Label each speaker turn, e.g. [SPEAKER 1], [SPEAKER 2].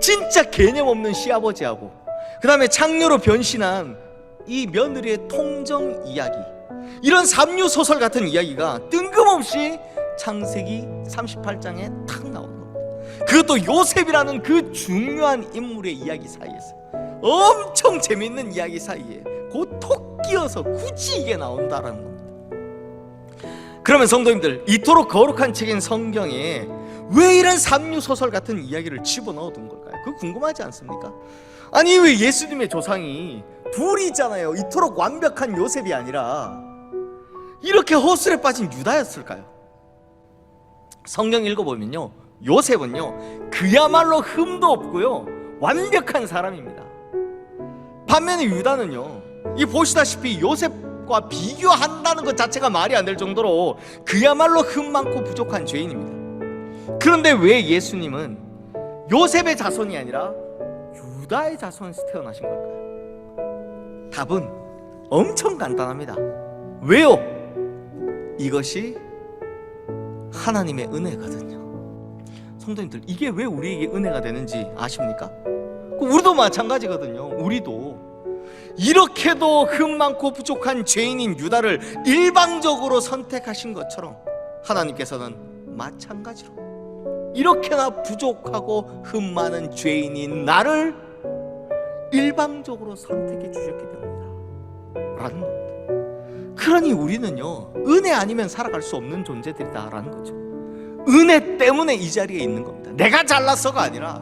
[SPEAKER 1] 진짜 개념 없는 시아버지하고 그 다음에 창녀로 변신한 이 며느리의 통정 이야기 이런 삼류 소설 같은 이야기가 뜬금없이 창세기 38장에 탁 나오는 겁니다. 그것도 요셉이라는 그 중요한 인물의 이야기 사이에서 엄청 재밌는 이야기 사이에 곧톡 끼어서 굳이 이게 나온다라는 겁니다. 그러면 성도님들 이토록 거룩한 책인 성경에 왜 이런 삼류 소설 같은 이야기를 집어넣어 둔 걸까요? 그거 궁금하지 않습니까? 아니 왜 예수님의 조상이 둘이잖아요. 이토록 완벽한 요셉이 아니라 이렇게 허술에 빠진 유다였을까요? 성경 읽어보면요 요셉은요 그야말로 흠도 없고요 완벽한 사람입니다 반면에 유다는요 이 보시다시피 요셉과 비교한다는 것 자체가 말이 안 될 정도로 그야말로 흠 많고 부족한 죄인입니다 그런데 왜 예수님은 요셉의 자손이 아니라 유다의 자손에서 태어나신 걸까요? 답은 엄청 간단합니다 왜요? 이것이 하나님의 은혜거든요. 성도님들, 이게 왜 우리에게 은혜가 되는지 아십니까? 그 우리도 마찬가지거든요. 우리도 이렇게도 흠 많고 부족한 죄인인 유다를 일방적으로 선택하신 것처럼 하나님께서는 마찬가지로 이렇게나 부족하고 흠 많은 죄인인 나를 일방적으로 선택해 주셨기 때문이다. 라는 겁니다. 그러니 우리는요 은혜 아니면 살아갈 수 없는 존재들이다라는 거죠. 은혜 때문에 이 자리에 있는 겁니다. 내가 잘났어가 아니라